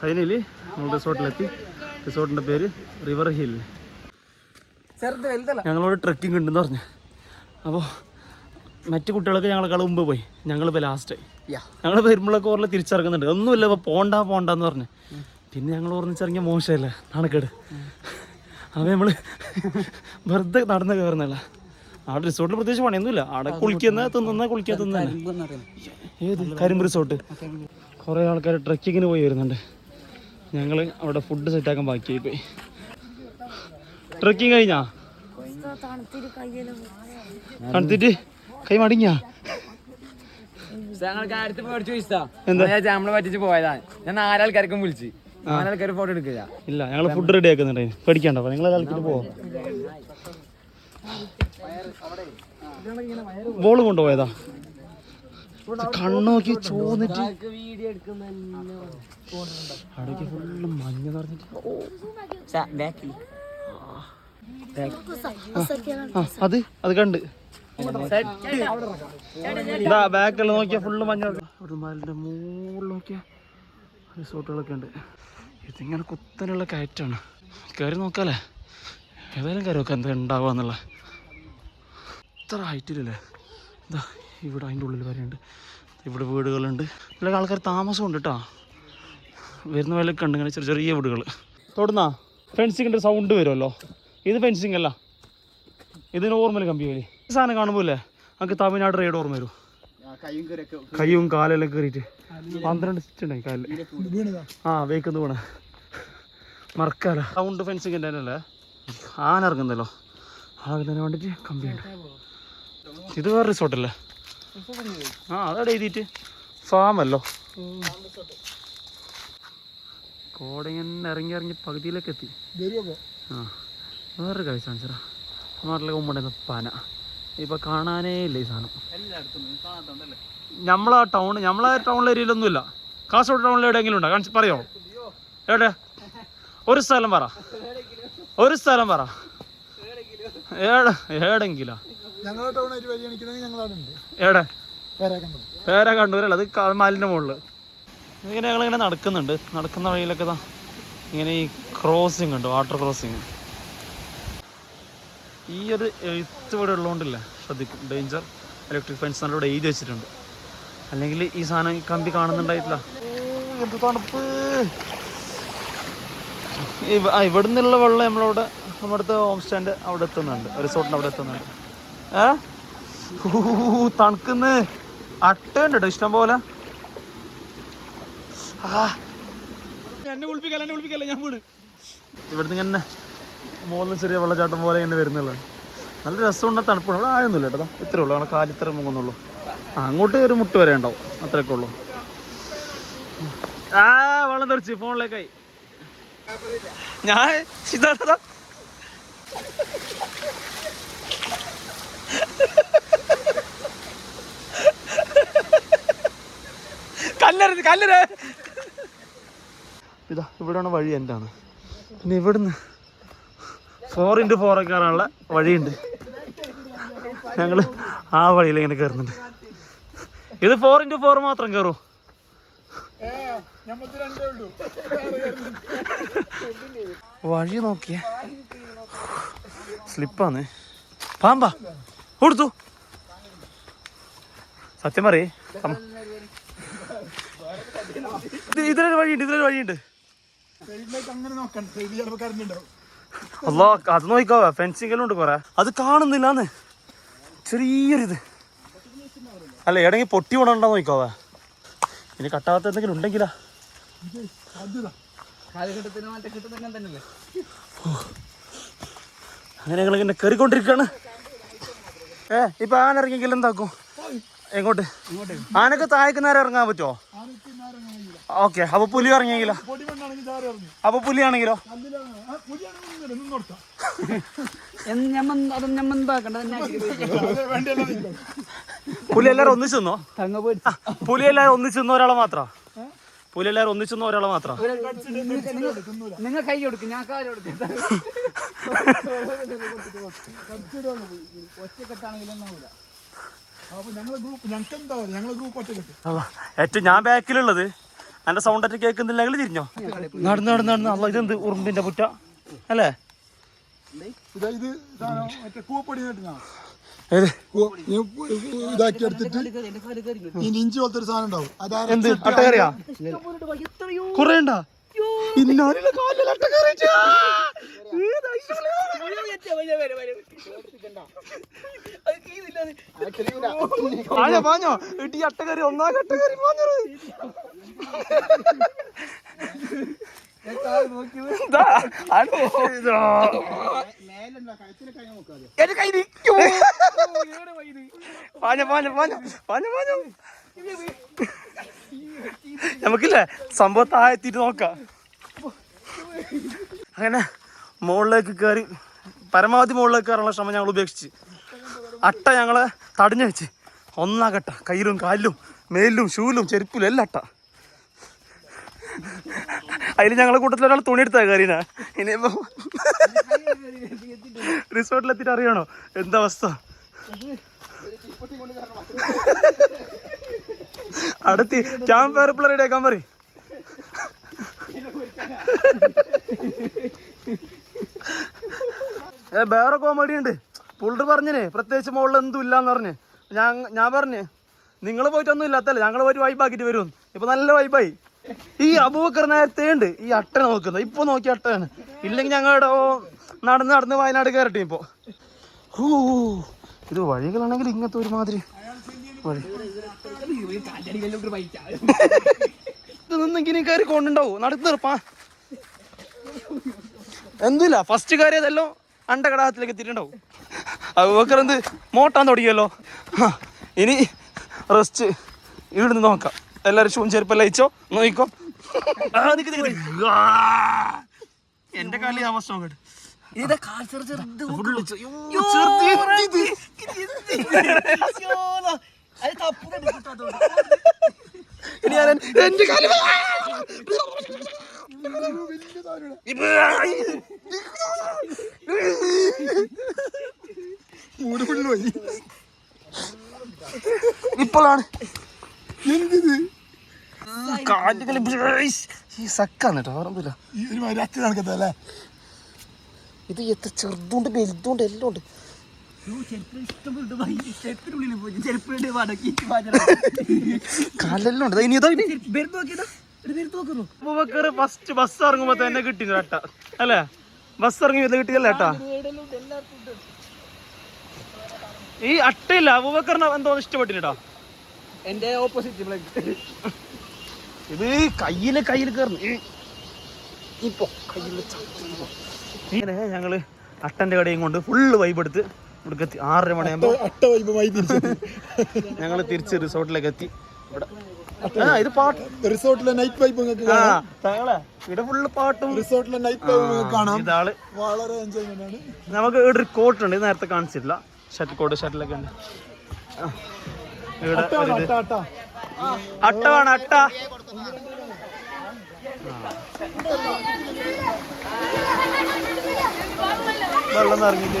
Finally നമ്മൾ റിസോർട്ടിലെത്തി. റിസോർട്ടിന്റെ പേര് river hill. ഞങ്ങളോട് ട്രക്കിംഗ് ഉണ്ടെന്ന് പറഞ്ഞു. അപ്പോൾ മറ്റു കുട്ടികളൊക്കെ ഞങ്ങളെക്കാൾ മുമ്പ് പോയി. ഞങ്ങളിപ്പോൾ ലാസ്റ്റ് ഞങ്ങൾ വരുമ്പോഴൊക്കെ ഓർമ്മ തിരിച്ചിറങ്ങുന്നുണ്ട്. ഒന്നുമില്ല ഇപ്പോൾ പോണ്ട പോണ്ടെന്ന് പറഞ്ഞു. പിന്നെ ഞങ്ങൾ ഓർമ്മിച്ചിറങ്ങിയ മോശമല്ലേ? നാണക്കേട് അപ്പോൾ നമ്മൾ വെറുതെ നടന്ന് കയറുന്നല്ല അവിടെ റിസോർട്ടിൽ പ്രത്യേകിച്ച് പണിയൊന്നുമില്ല. അവിടെ കുളിക്കുന്ന തിന്നുന്ന കുളിക്കാൻ തിന്നുന്ന ഏത് കരിമ്പ് റിസോർട്ട്? കുറേ ആൾക്കാർ ട്രക്കിങ്ങിന് പോയി വരുന്നുണ്ട്. ഞങ്ങൾ അവിടെ ഫുഡ് സെറ്റാക്കാൻ ബാക്കിയായി പോയി. ട്രക്കിങ് കഴിഞ്ഞാ? തണുത്തിട്ട് കൈ മടിഞ്ഞാ ഞാൻ നാലാൾക്കാർക്കും വിളിച്ച്. നാലാൾക്കാർ ഫോട്ടോ എടുക്കില്ല. ഇല്ല ഞങ്ങൾ ഫുഡ് റെഡി ആക്കുന്നുണ്ട്. പേടിക്കണ്ട അപ്പൊ നിങ്ങൾ കളിച്ചിട്ട് പോവാം. ബോൾ കൊണ്ടുപോയതാ. കണ്ണു നോക്കി ചോന്നിട്ട് വീഡിയോ എടുക്കുന്ന അവിടേക്ക് ഫുള്ള് മഞ്ഞ നിറഞ്ഞിട്ട്. ആ അത് അത് കണ്ട്. ഇതാ ബാക്കിൽ നോക്കിയാ ഫുള്ള് മഞ്ഞ ഒരു മലിന്റെ മുകളിൽ നോക്കിയാ റിസോർട്ടുകളൊക്കെ ഉണ്ട്. ഇതിങ്ങനെ കുത്തനുള്ള കയറ്റാണ്. കയറി നോക്കാല്ലേ? ഏതായാലും കയറി നോക്കാം എന്താ ഉണ്ടാവുക എന്നുള്ള ഇത്ര ഹൈറ്റിലല്ലേ ഇതാ ഇവിടെ അതിന്റെ ഉള്ളിൽ വരെയുണ്ട്. ഇവിടെ വീടുകളുണ്ട്. ഇതിലൊക്കെ ആൾക്കാർ താമസമുണ്ട് കേട്ടോ വരുന്ന വിലയൊക്കെ ഉണ്ട് ഇങ്ങനെ ചെറിയ ചെറിയ വീടുകൾ തൊടുന്നാ? ഫെൻസിങ്ങിന്റെ സൗണ്ട് വരുമല്ലോ. ഇത് ഫെൻസിങ് അല്ല. ഇത് നോർമൽ കമ്പി വലി സാധനം കാണുമ്പോൾ അല്ലേ നമുക്ക് തമിഴ്നാട് റേഡ് ഓർമ്മ വരും. കയ്യും കാലെല്ലാം കയറിയിട്ട്. പന്ത്രണ്ട് സിറ്റുണ്ടായി കാലിൽ. ആ വേക്കുന്നു പോണേ മറക്കാല. സൗണ്ട് ഫെൻസിങ്ങിന്റെ തന്നെ അല്ലേ? ആന ഇറങ്ങുന്നല്ലോ. തന്നെ വേണ്ടിയിട്ട് കമ്പിയുണ്ട്. ഇത് വേറെ റിസോർട്ടല്ലേ? ആ അതവിടെ എഴുതിയിട്ട്. ഫാമല്ലോ. കോടങ്ങനെ ഇറങ്ങി ഇറങ്ങി പകുതിയിലേക്ക് എത്തി. ആ വേറൊരു കാഴ്ച കാണിച്ചറാ നാട്ടിലെ കൊമ്പുണ്ടായിരുന്ന പന. ഇപ്പൊ കാണാനേ ഇല്ല ഈ സാധനം. നമ്മളാ ടൗൺ നമ്മളെ ടൗണിലെ ഏരിയയിലൊന്നും ഇല്ല കാസർഗോഡ് ടൗണിൽ എവിടെയെങ്കിലും ഉണ്ടോ? കാണിച്ച് പറയോ? എവിടെ? ഒരു സ്ഥലം പറ. ഒരു സ്ഥലം പറ. ഏടെ ഏടെങ്കിലാ ഞങ്ങളവിടെ എവിടെ? പേരെ കണ്ടൂരല്ല അത് മാലിന്റെ മുകളിൽ ഇങ്ങനെ ഞങ്ങളിങ്ങനെ നടക്കുന്നുണ്ട്. നടക്കുന്ന വഴിയിലൊക്കെ ഇങ്ങനെ ഈ ക്രോസിംഗ് ഉണ്ട് വാട്ടർ ക്രോസിംഗ് ഈ ഒരു എഴുത്ത് ഇവിടെ ഉള്ളതുകൊണ്ടില്ല ശ്രദ്ധിക്കും. ഡേഞ്ചർ ഇലക്ട്രിക് ഫെൻസ് നല്ല ഇവിടെ എഴുതി വെച്ചിട്ടുണ്ട്. അല്ലെങ്കിൽ ഈ സാധനം ഈ കമ്പി കാണുന്നുണ്ടായിട്ടില്ല? എന്ത് തണുപ്പ്? ഇവിടെ നിന്നുള്ള വെള്ളം നമ്മളവിടെ നമ്മുടെ അടുത്ത് ഹോം സ്റ്റാൻഡ് അവിടെ എത്തുന്നുണ്ട്. റിസോർട്ടിന് അവിടെ എത്തുന്നുണ്ട്. ഏ? തണുക്കുന്ന്. അട്ടുണ്ട് കേട്ടോ ഇഷ്ടം പോലെ. എന്നെ കുളിപ്പിക്കല്ല എന്നെ കുളിപ്പിക്കല്ല ഞാൻ വീട്. ഇവിടുന്ന് ഇങ്ങനെ മുകളിൽ ചെറിയ വെള്ളച്ചാട്ടം പോലെ ഇങ്ങനെ വരുന്നുള്ളു. നല്ല രസമുണ്ട് തണുപ്പാണ് ഇവിടെ ആയൊന്നുമില്ല കേട്ടോ. ഇത്രേ ഉള്ളൂ. അവിടെ കാലിത്ര മുങ്ങുന്നുള്ളൂ. ആ അങ്ങോട്ട് ഒരു മുട്ട് വരെ ഉണ്ടാവും. അത്രയൊക്കെ ഉള്ളൂ. ആ വെള്ളം തെറിച്ച് ഫോണിലേക്കായി. ഞാൻ. കല്ലരുത് കല്ലര് ഇതാ ഇവിടെയാണ് വഴി എന്താണ്? പിന്നെ ഇവിടുന്ന് ഫോർ ഇന്റു ഫോർ ഒക്കെ കയറാനുള്ള വഴിയുണ്ട്. ഞങ്ങൾ ആ വഴിയിൽ ഇങ്ങനെ കയറുന്നുണ്ട് ഇത് ഫോർ ഇന്റു ഫോർ മാത്രം കയറൂ വഴി നോക്കിയ. സ്ലിപ്പാന്ന് പാമ്പാ. കൊടുത്തു. സത്യം പറയേ. ഇതിലൊരു വഴിയുണ്ട് ഇതിലൊരു വഴിയുണ്ട്. അല്ലോ അത് നോക്കിക്കോ ഫെൻസിംഗെല്ലാം ഉണ്ട് കൊറേ. അത് കാണുന്നില്ലാന്ന്. ചെറിയൊരിത്. അല്ല എവിടെങ്കിൽ പൊട്ടി പോണുണ്ടോ നോക്കോ ഇനി കട്ടാവാത്ത എന്തെങ്കിലും ഉണ്ടെങ്കിലാ. അങ്ങനെ ഞങ്ങൾ ഇങ്ങനെ കയറിക്കൊണ്ടിരിക്കുകയാണ് ഏ ഇപ്പൊ ആന ഇറങ്ങിയെങ്കിലും എന്താക്കും? എങ്ങോട്ട്? ആനക്ക് താഴേക്ക് നേരെ ഇറങ്ങാൻ പറ്റുമോ ഓക്കെ അപ്പൊ പുലി ഇറങ്ങിയെങ്കിലോ? അപ്പൊ പുലിയാണെങ്കിലോ ആണെങ്കിലോ? പുലി എല്ലാരും ഒന്നിച്ചു പുലി എല്ലാരും ഒന്നിച്ചു ഒരാളെ മാത്ര? പുലി എല്ലാവരും ഒന്നിച്ചു നിന്ന ഒരാളെ മാത്രം നിങ്ങൾ കൈ കൊടുക്കും ഞാൻ കാൽ കൊടുക്കും. ഒറ്റ ഏറ്റവും ഞാൻ ബാക്കിലുള്ളത്. എന്റെ സൗണ്ട് ഒക്കെ കേൾക്കുന്നില്ലെങ്കിൽ തിരിഞ്ഞോ? നടന്ന് നടന്ന് നടന്ന്. അല്ല ഇതെന്ത് ഉറുമ്പിന്റെ പുറ്റ? അല്ലേ? ഇതാ മറ്റേ കൂപ്പടി ഇതാക്കി എടുത്തിട്ട് ഇഞ്ചി പോലത്തെ ഒരു സാധനം ഉണ്ടാവും. അത് എന്ത്? അരച്ചിട്ട് അട്ടകറിയാ? കുറെ ഉണ്ടാ ഇന്നാലില്ല കാലിൽ അട്ടകറി വെച്ച്. ആ! ഏത് ഐശ്വര്യ. പാഞ്ഞോ പാഞ്ഞോ? ഇട്ടി അട്ടകറി ഒന്നാം അട്ടകറി പാഞ്ഞത്. നോക്കി. എന്റെ കയ്യിൽ പാഞ്ഞ പാഞ്ഞ പാഞ്ഞ പാഞ്ഞ പാഞ്ഞ. നമുക്കില്ലേ സംഭവം താഴെത്തിട്ട് നോക്കാം. അങ്ങനെ മുകളിലേക്ക് കയറി പരമാവധി മുകളിലേക്ക് കയറാനുള്ള ശ്രമം ഞങ്ങൾ ഉപേക്ഷിച്ച്. അട്ട ഞങ്ങളെ തടഞ്ഞു വെച്ച്. ഒന്നാകട്ട. കയ്യിലും കാലിലും മേലിലും ഷൂലും ചെരുപ്പിലും എല്ലാം അട്ട. അതിൽ ഞങ്ങളെ കൂട്ടത്തിൽ ഒരാൾ തുണി എടുത്താ കയറിന ഇനിയിപ്പോ റിസോർട്ടിലെത്തിട്ട് അറിയണോ? എന്താ അവസ്ഥ? അടുത്ത് ക്യാമ്പ് ഫയർ പിള്ളേരുടെ ആക്കാൻ പറയും. വേറെ കോമഡി ഉണ്ട്. പുള്ളർ പറഞ്ഞിനെ പ്രത്യേകിച്ച് മുകളിൽ എന്തും ഇല്ലാന്ന് പറഞ്ഞ്. ഞാൻ ഞാൻ പറഞ്ഞ് നിങ്ങൾ പോയിട്ടൊന്നും ഇല്ലാത്തല്ലേ? ഞങ്ങൾ പോയിട്ട് വൈബാക്കിട്ട് വരും. ഇപ്പൊ നല്ല വൈബായി ഈ അബൂബക്കർ നേരത്തെ ഉണ്ട്. ഈ അട്ട നോക്കുന്നത്. ഇപ്പൊ നോക്കിയ അട്ടയാണ് ഇല്ലെങ്കിൽ ഞങ്ങളുടെ നടന്ന് നടന്ന് വയനാട് കയറട്ടെ ഇപ്പൊ. ഹൂ. ഇത് വഴികളാണെങ്കിൽ ഇങ്ങനത്തെ ഒരുമാതിരി വഴി. ഇത് നിന്നെങ്കിലും കയറി കൊണ്ടുണ്ടാവും? നടത്ത് നിർപ്പാ എന്തില്ല ഫസ്റ്റ് കയറിയതല്ലോ അണ്ടകടാഹത്തിലേക്ക് എത്തിയിട്ടുണ്ടാവും. അബൂബക്കർ എന്ത് മോട്ടാൻ തുടങ്ങിയല്ലോ. ഇനി റെസ്റ്റ് ഇവിടുന്ന് നോക്കാം. എല്ലാവരും ഷൂൺ ചെരുപ്പെല്ലാം അയച്ചോ നോക്കിക്കോ. നിക്ക് എന്റെ കാലി താമസം ചെറുത്? ഇനി ഞാൻ എന്റെ കാലി പോയി. ഇപ്പോഴാണ്. എന്തിത്? കാറ്റുകളി ഈ കേട്ടോ ഈ ഒരു മാതിരി അച്ഛൻ നടക്കത്തല്ലേ ഇത് എത്ര ചെറുതുണ്ട് വലുതുണ്ട് എല്ലാം ഉണ്ട്. കാലെല്ലാം ഉണ്ട്. ദാ ഇനി ഇതാ ഇനി. ഫസ്റ്റ് ബസ് ഇറങ്ങുമ്പോ തന്നെ കിട്ടി ഏട്ട അല്ലേ? ബസ് ഇറങ്ങി ഇത് കിട്ടിയല്ലേ ഏട്ടാ ഈ അട്ടയില്ല അബൂബക്കറിന് എന്തോ ഇഷ്ടപ്പെട്ടിട്ടാ എന്റെ ഓപ്പോസിറ്റ് ഇത് കയ്യിൽ കയ്യിൽ കയറുന്നു ഇപ്പോ കയ്യിൽ ഇങ്ങനെ ഞങ്ങൾ അട്ടന്റെ കടയും കൊണ്ട് ഫുള്ള് വൈബ് എടുത്ത് ഇവിടെ എത്തി ആറര മണിയാകുമ്പോ അട്ട വൈബമായി തിരിച്ചത് ഞങ്ങൾ തിരിച്ച്. റിസോർട്ടിലേക്ക് എത്തി ഇവിടെ ഇത് പാട്ട് റിസോർട്ടിലെ നൈറ്റ് വൈബ് ഇവിടെ ഫുള്ള് പാട്ടും റിസോർട്ടിലെ നൈറ്റ് വൈബ് കാണാം. ഇതാൾ. വളരെ എൻജോയ്മെന്റ് ആണ്. നമുക്ക് ഇവിടെ ഒരു കോട്ട് ഉണ്ട്. നേരത്തെ കാണിച്ചിട്ടില്ല. ഷട്ടിൽ കോട്ട് ഷട്ടിലൊക്കെ ഉണ്ട്. ഇവിടെ അട്ട വേണം, അട്ട. വെള്ളം നിറഞ്ഞിട്ട്